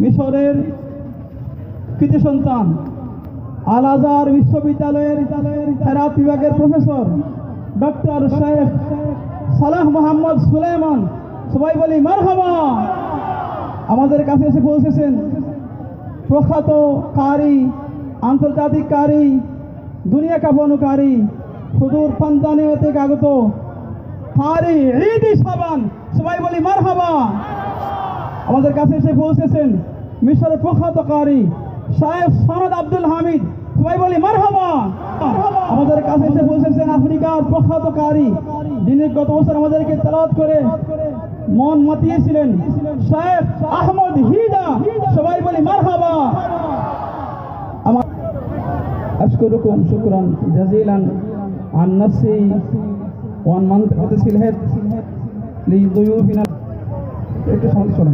মিশরের কৃতি সন্তান আল আজহার বিশ্ববিদ্যালয়ের হেরাত বিভাগের professor, doctor Sheikh Salah Mohammed Suleiman. সবাই বলি, মারহাবা! আমাদের কাছে এসে পৌঁছেছেন প্রখ্যাত কারি, আন্তর্জাতিক কারি, দুনিয়া কাঁপানোকারী, সুদূর পান্তানীয় থেকে আগত কারি ঈদি সাবান। সবাই বলি, মারহাবা! আমাদের কাছে এসে পৌঁছেছেন মিশরের প্রখ্যাত কারি শায়েখ সনদ আব্দুল হামিদ সবাই বলি মারহাবা আমাদের কাছে এসে পৌঁছেছেন আফ্রিকার প্রখ্যাত কারি যিনি গত বছর আমাদেরকে তেলাওয়াত করে মন মাতিয়েছিলেন শেখ আহমদ হিদা সবাই বলি মারহাবা আমার أشكركم شكرا جزيلا عن نفسي وعن منطقة سلهت لضيوفنا একটু সমাধি শোনা।